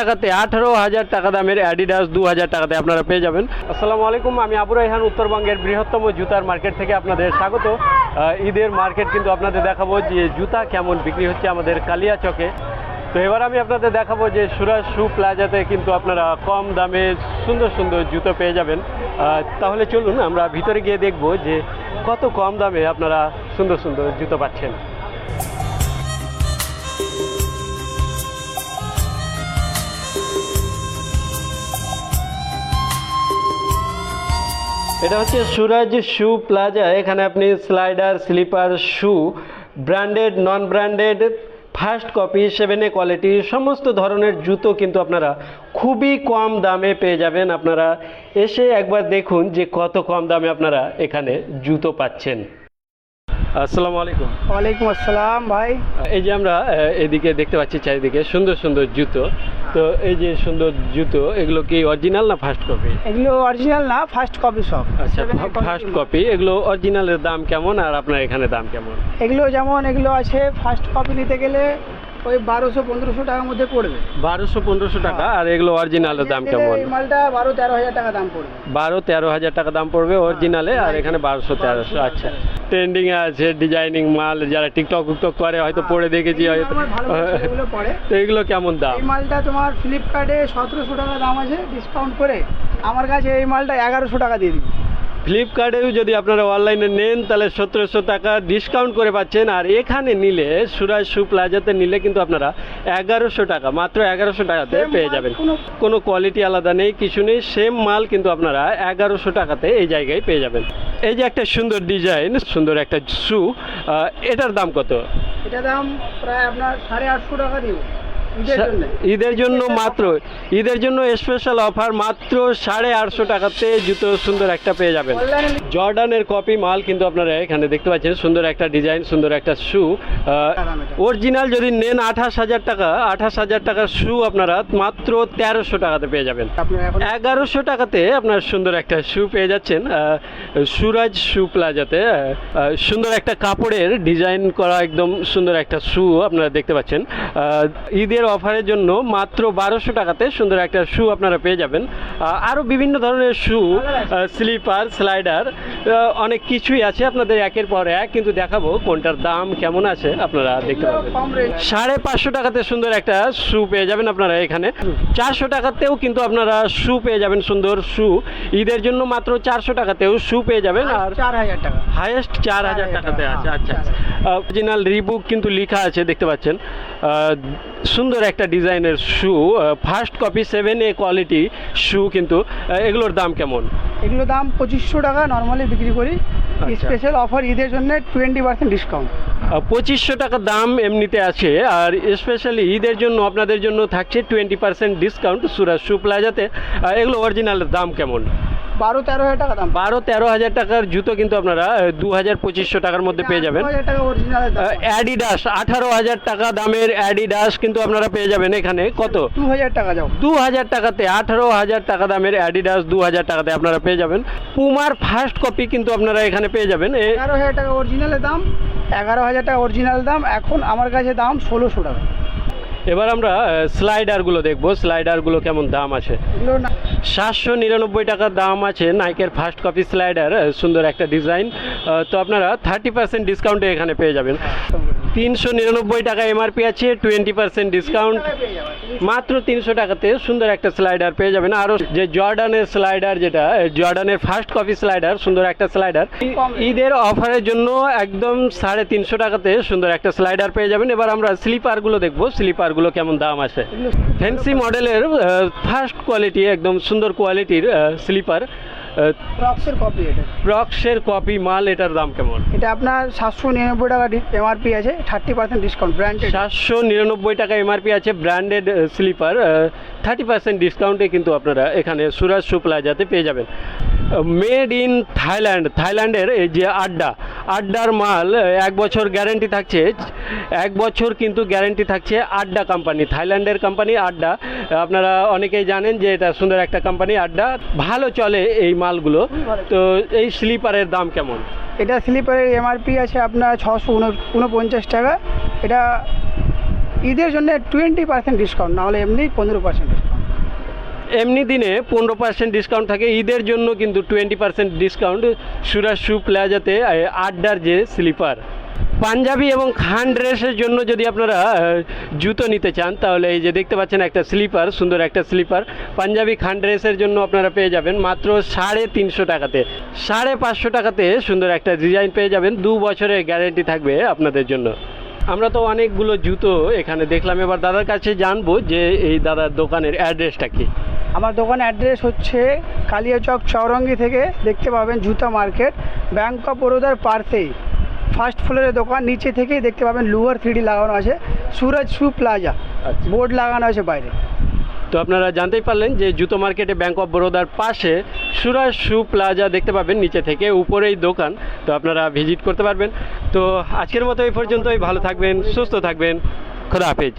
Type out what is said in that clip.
টাকাতে, আঠারো হাজার টাকা দামের অ্যাডিডাস দু হাজার টাকাতে আপনারা পেয়ে যাবেন। আসসালামু আলাইকুম, আমি আবু রাইহান উত্তরবঙ্গের বৃহত্তম জুতার মার্কেট থেকে আপনাদের স্বাগত। ঈদের মার্কেট কিন্তু আপনাদের দেখাবো যে জুতা কেমন বিক্রি হচ্ছে আমাদের কালিয়া চকে। তো এবার আমি আপনাদের দেখাবো যে সুরাজ শু প্লাজাতে কিন্তু আপনারা কম দামে সুন্দর সুন্দর জুতো পেয়ে যাবেন। তাহলে চলুন, আমরা ভিতরে গিয়ে দেখব যে কত কম দামে আপনারা সুন্দর সুন্দর জুতো পাচ্ছেন। এটা হচ্ছে সুরাজ শু প্লাজা। এখানে আপনি slider slipper shoe branded non branded first copy seven A quality সমস্ত ধরনের জুতো কিন্তু আপনারা খুবই কম দামে পেয়ে যাবেন। আপনারা এসে একবার দেখুন যে কত কম দামে আপনারা এখানে জুতো পাচ্ছেন। আসসালামু আলাইকুম। ওয়ালাইকুম আসসালাম ভাই। এই যে আমরা এদিকে দেখতে পাচ্ছি চারিদিকে সুন্দর সুন্দর জুতো। তো এই যে সুন্দর জুতো এগুলো কি অরিজিনাল না ফার্স্ট কপি এগুলো অরিজিনাল না ফার্স্ট কপি সব। আচ্ছা ফার্স্ট কপি এগুলো অরিজিনালের দাম কেমন আর আপনার এখানে দাম কেমন? এগুলো যেমন এগুলো আছে ফার্স্ট কপি নিতে গেলে ওই বারোশো পনেরোশো টাকার মধ্যে পড়বে। বারোশো পনেরোশো টাকা আর এগুলো অরিজিনালের দাম কেমন? এই মালটা বারো তেরো হাজার টাকা দাম পড়বে। বারো তেরো হাজার টাকা দাম পড়বে অরিজিনালে আর এখানে বারোশো তেরোশো আচ্ছা। ট্রেন্ডিং আছে ডিজাইনিং মাল যারা টিকটক উকটক করে হয়তো পড়ে দেখেছি হয়তো তো এগুলো কেমন দাম? এই মালটা তোমার ফ্লিপকার্টে সতেরোশো টাকা দাম আছে ডিসকাউন্ট করে। আমার কাছে এই মালটা এগারোশো টাকা দিয়ে দিবি। ফ্লিপকার্টেও যদি আপনারা অনলাইনে নেন তাহলে সতেরোশো টাকা ডিসকাউন্ট করে পাচ্ছেন। আর এখানে নিলে সুরাজ সু প্লাজাতে নিলে কিন্তু আপনারা এগারোশো টাকা মাত্র এগারোশো টাকাতে পেয়ে যাবেন। কোনো- কোয়ালিটি আলাদা নেই কিছু নেই সেম মাল কিন্তু আপনারা এগারোশো টাকাতে এই জায়গায় পেয়ে যাবেন। এই যে একটা সুন্দর ডিজাইন সুন্দর একটা শু এটার দাম কত? এটা দাম প্রায় আপনার সাড়ে আটশো টাকা দিব। ঈদের জন্য। মাত্র ঈদের জন্য স্পেশাল অফার মাত্র সাড়ে আটশো টাকাতে জুতো সুন্দর একটা পেয়ে যাবেন। জর্ডানের কপি মাল কিন্তু আপনারা এখানে দেখতে পাচ্ছেন সুন্দর একটা ডিজাইন সুন্দর একটা শু। অরিজিনাল যদি নেন আঠাশ হাজার টাকা আঠাশ হাজার টাকার শু আপনারা মাত্র তেরোশো টাকাতে পেয়ে যাবেন। এগারোশো টাকাতে আপনার সুন্দর একটা শু পেয়ে যাচ্ছেন সুরাজ শু প্লাজাতে। সুন্দর একটা কাপড়ের ডিজাইন করা একদম সুন্দর একটা শু আপনারা দেখতে পাচ্ছেন। ঈদের অফারের জন্য মাত্র বারোশো টাকাতে সুন্দর একটা শু আপনারা পেয়ে যাবেন। আরও বিভিন্ন ধরনের শু স্লিপার স্লাইডার অনেক কিছুই আছে আপনাদের একের পর এক কিন্তু দেখাবো কোনটার দাম কেমন আছে আপনারা দেখতে পাবেন সাড়ে পাঁচশো টাকাতে সুন্দর একটা শু পেয়ে যাবেন আপনারা এখানে। চারশো টাকাতেও কিন্তু আপনারা শু পেয়ে যাবেন সুন্দর শু। ঈদের জন্য মাত্র চারশো টাকাতেও শু পেয়ে যাবেন আর চার হাজার টাকা। হাইয়েস্ট চার হাজার টাকাতে আছে আচ্ছা অরিজিনাল রিবুক কিন্তু লেখা আছে দেখতে পাচ্ছেন। সুন্দর একটা ডিজাইনের shoe first copy seven A quality shoe কিন্তু। এগুলোর দাম কেমন? এগুলো দাম পঁচিশশো টাকা নর্মালি বিক্রি করি। আচ্ছা। স্পেশাল অফার ঈদের জন্য টোয়েন্টি পার্সেন্ট ডিসকাউন্ট পঁচিশশো টাকা দাম এমনিতে আছে আর স্পেশালি ঈদের জন্য আপনাদের জন্য থাকছে twenty percent discount Suraj shoe প্লাজাতে এগুলো অরিজিনালের দাম কেমন? বারো তেরো হাজার টাকা দাম। বারো তেরো হাজার টাকার জুতো কিন্তু আপনারা দু হাজার পঁচিশশো টাকার মধ্যে পেয়ে যাবেন। অ্যাডিডাস আঠারো হাজার টাকা দামের অ্যাডিডাস কিন্তু আপনারা পেয়ে যাবেন এখানে। কত? দু হাজার টাকা যাও দু হাজার টাকাতে আঠারো হাজার টাকা দামের অ্যাডিডাস দু হাজার টাকাতে আপনারা পেয়ে যাবেন। পুমার ফার্স্ট কপি কিন্তু আপনারা এখানে পেয়ে যাবেন। এগারো হাজার টাকা অরিজিনালের দাম এগারো হাজার টাকা অরিজিনাল দাম এখন আমার কাছে দাম ষোলোশো টাকা। এবার আমরা স্লাইডারগুলো দেখব। স্লাইডারগুলো কেমন দাম আছে? সাতশো নিরানব্বই টাকার দাম আছে নাইকের ফার্স্ট কপি স্লাইডার সুন্দর একটা ডিজাইন তো আপনারা থার্টি পার্সেন্ট ডিসকাউন্টে এখানে পেয়ে যাবেন। তিনশো নিরানব্বই টাকা এমআরপি আছে টোয়েন্টি পার্সেন্ট ডিসকাউন্ট মাত্র তিনশো টাকাতে সুন্দর একটা স্লাইডার পেয়ে যাবেন। আরও যে জর্ডানের স্লাইডার যেটা জর্ডানের ফার্স্ট কপি স্লাইডার সুন্দর একটা স্লাইডার ঈদের অফারের জন্য একদম সাড়ে তিনশো টাকাতে সুন্দর একটা স্লাইডার পেয়ে যাবেন। এবার আমরা স্লিপারগুলো দেখব। স্লিপারগুলো কেমন দাম আছে ফ্যান্সি মডেলের ফার্স্ট কোয়ালিটি একদম সুন্দর কোয়ালিটির স্লিপার ক্রক্সের কপি এটা। প্রক্সের কপি মাল এটার দাম কেমন? এটা আপনার সাতশো নিরানব্বই টাকা এমআরপি আছে থার্টি পার্সেন্ট ডিসকাউন্ট ব্র্যান্ডেড সাতশো নিরানব্বই টাকা এমআরপি আছে ব্র্যান্ডেড স্লিপার থার্টি পার্সেন্ট ডিসকাউন্টে কিন্তু আপনারা এখানে সুরাজ শু প্লাজাতে পেয়ে যাবেন। মেড ইন থাইল্যান্ড থাইল্যান্ডের এই যে আড্ডা আড্ডার মাল, এক বছর গ্যারেন্টি থাকছে, এক বছর কিন্তু গ্যারেন্টি থাকছে আড্ডা কোম্পানি থাইল্যান্ডের কোম্পানি আড্ডা। আপনারা অনেকেই জানেন যে এটা সুন্দর একটা কোম্পানি আড্ডা। ভালো চলে এই মালগুলো। তো এই স্লিপারের দাম কেমন? এটা স্লিপারের এমআরপি আছে আপনার ছশো উনপঞ্চাশ টাকা। এটা ঈদের জন্য টোয়েন্টি পার্সেন্ট ডিসকাউন্ট নাহলে এমনি পনেরো পার্সেন্ট এমনি দিনে পনেরো পার্সেন্ট ডিসকাউন্ট থাকে। ঈদের জন্য কিন্তু twenty percent discount Suraj shoe প্লাজাতে আড্ডার যে স্লিপার। পাঞ্জাবি এবং খান ড্রেসের জন্য যদি আপনারা জুতো নিতে চান, তাহলে এই যে দেখতে পাচ্ছেন একটা স্লিপার, সুন্দর একটা স্লিপার। পাঞ্জাবি খান ড্রেসের জন্য আপনারা পেয়ে যাবেন মাত্র সাড়ে তিনশো টাকাতে। সাড়ে পাঁচশো টাকাতে সুন্দর একটা ডিজাইন পেয়ে যাবেন। দু বছরের গ্যারেন্টি থাকবে আপনাদের জন্য। আমরা তো অনেকগুলো জুতো এখানে দেখলাম। এবার দাদার কাছে জানব যে এই দাদার দোকানের অ্যাড্রেসটা কি। আমার দোকানের অ্যাড্রেস হচ্ছে কালিয়াচক চৌরঙ্গি থেকে দেখতে পাবেন জুতা মার্কেট ব্যাংক অফ বরোদার পার্থেই ফার্স্ট ফ্লোরের দোকান নিচে থেকেই দেখতে পাবেন লুয়ার থ্রিডি লাগানো আছে সুরজ শু প্লাজা। বোর্ড লাগানো আছে বাইরে। তো আপনারা জানতেই পারলেন যে জুতো মার্কেটে ব্যাংক অফ বরোদার পাশে সুরাজ শু প্লাজা দেখতে পাবেন নিচে থেকে উপরেই দোকান। তো আপনারা ভিজিট করতে পারবেন। তো আজকের মতো এই পর্যন্তই ভালো থাকবেন সুস্থ থাকবেন। খোদা হাফেজ।